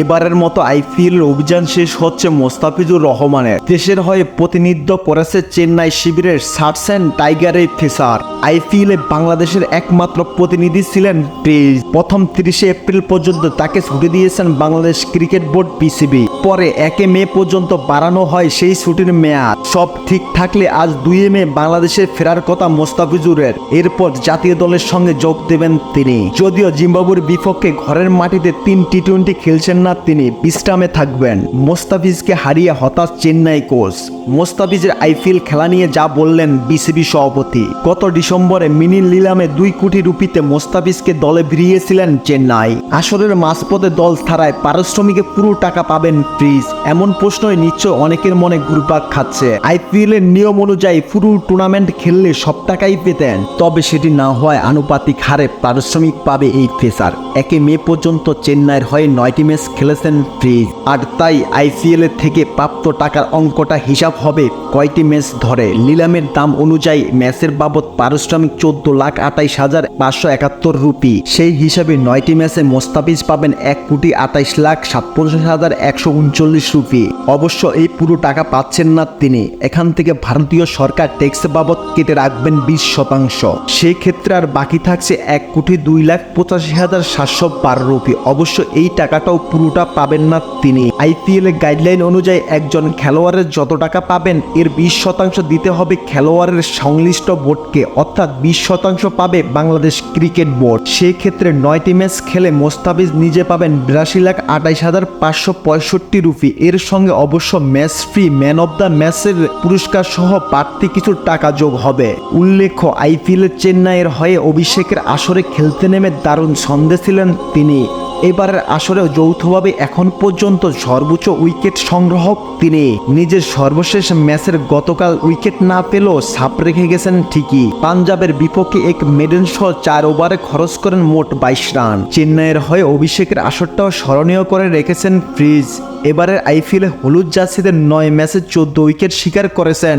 এবারের মতো আইপিএল অভিযান শেষ হচ্ছে মোস্তাফিজুর রহমানের। দেশের হয়ে প্রতিনিধিত্ব করেছে চেন্নাই শিবিরের সার্সেন টাইগারের ফেসার আইপিএলে বাংলাদেশের একমাত্র প্রতিনিধি ছিলেন প্রিজ প্রথম তিরিশে এপ্রিল পর্যন্ত তাকে ছুটি দিয়েছেন বাংলাদেশ ক্রিকেট বোর্ড পিসিবি। পরে একে মে পর্যন্ত বাড়ানো হয় সেই ছুটির মেয়াদ। সব ঠিক থাকলে আজ দুই মে বাংলাদেশে ফেরার কথা মোস্তাফিজুরের। এরপর জাতীয় দলের সঙ্গে যোগ দেবেন তিনি। যদিও জিম্বাবুর বিপক্ষে ঘরের মাটিতে তিন টি টোয়েন্টি খেলছেন না তিনি বিশ্রামে থাকবেন। মোস্তাফিজকে হারিয়ে হতাশ চেন্নাই কোচ। মোস্তাফিজের আইপিএল খেলা নিয়ে যা বললেন বিসিবি সভাপতি। গত ডিসেম্বরে মিনি লিলামে দুই কোটি রুপিতে মোস্তাফিজকে দলে ভিড়িয়েছিলেন চেন্নাই। আসরের মাঝপথে দল ছাড়ায় পারিশ্রমিকে পুরো টাকা পাবেন ফ্রিজ। এমন প্রশ্নই নিশ্চয় অনেকের মনে ঘুরপাক খাচ্ছে। আইপিএল এর নিয়ম অনুযায়ী পুরো টুর্নামেন্ট খেললে সব টাকাই পেতেন। তবে সেটি না হওয়ায় আনুপাতিক হারে পারিশ্রমিক পাবে এই ফেসার একে মে পর্যন্ত চেন্নাইয়ের হয়ে নয়টি ম্যাচ খেলেছেন ফ্রিজ। আর তাই আইপিএল এর থেকে প্রাপ্ত টাকার অঙ্কটা হিসাব হবে কয়টি ম্যাচ ধরে। নিলামের দাম অনুযায়ী ম্যাচের বাবদ পারিশ্রমিক চোদ্দ লাখ আটাইশ হাজার পাঁচশো একাত্তর রুপি। সেই হিসাবে নয়টি ম্যাচে মোস্তাফিজ পাবেন এক কোটি আটাইশ লাখ সাতপঞ্চাশ হাজার একশো উনচল্লিশ রুপি। অবশ্য এই পুরো টাকা পাচ্ছেন না তিনি। এখান থেকে ভারতীয় সরকার ট্যাক্স বাবদ কেটে রাখবেন বিশ শতাংশ। সেই ক্ষেত্রে আর বাকি থাকছে এক কোটি দুই লাখ পঁচাশি হাজার সাতশো বারো রুপি। অবশ্য এই টাকাটাও পুরোটা পাবেন না তিনি। আইপিএল এর গাইডলাইন অনুযায়ী একজন খেলোয়াড়ের যত টাকা পাবেন, এর বিশ শতাংশ দিতে হবে খেলোয়াড়ের সংশ্লিষ্ট বোর্ডকে, অর্থাৎ বিশ শতাংশ পাবে বাংলাদেশ ক্রিকেট বোর্ড। সেই ক্ষেত্রে নয়টি ম্যাচ খেলে মোস্তাফিজ নিজে পাবেন বিরাশি লাখ আঠাইশ হাজার পাঁচশো পঁয়ষট্টি রুপি। এর সঙ্গে অবশ্য match free, man of the ম্যাচের পুরস্কার সহ বাড়তি কিছু টাকা যোগ হবে। উল্লেখ্য, আইপিএল চেন্নাইয়ের হয়ে অভিষেকের আসরে খেলতে নেমে দারুণ সন্দেহ ছিলেন তিনি। এবারের আসরেও যৌথভাবে এখন পর্যন্ত সর্বোচ্চ উইকেট সংগ্রাহক তিনি। নিজের সর্বশেষ ম্যাচের গতকাল উইকেট না পেলেও ছাপ রেখে গেছেন ঠিকই। পাঞ্জাবের বিপক্ষে এক মেডেন সহ চার ওভারে খরচ করেন মোট বাইশ রান। চেন্নাইয়ের হয়ে অভিষেকের আসরটাও স্মরণীয় করে রেখেছেন ফ্রিজ। এবারের আইপিএলে হলুদ জার্সিদের নয় ম্যাচে চোদ্দ উইকেট শিকার করেছেন।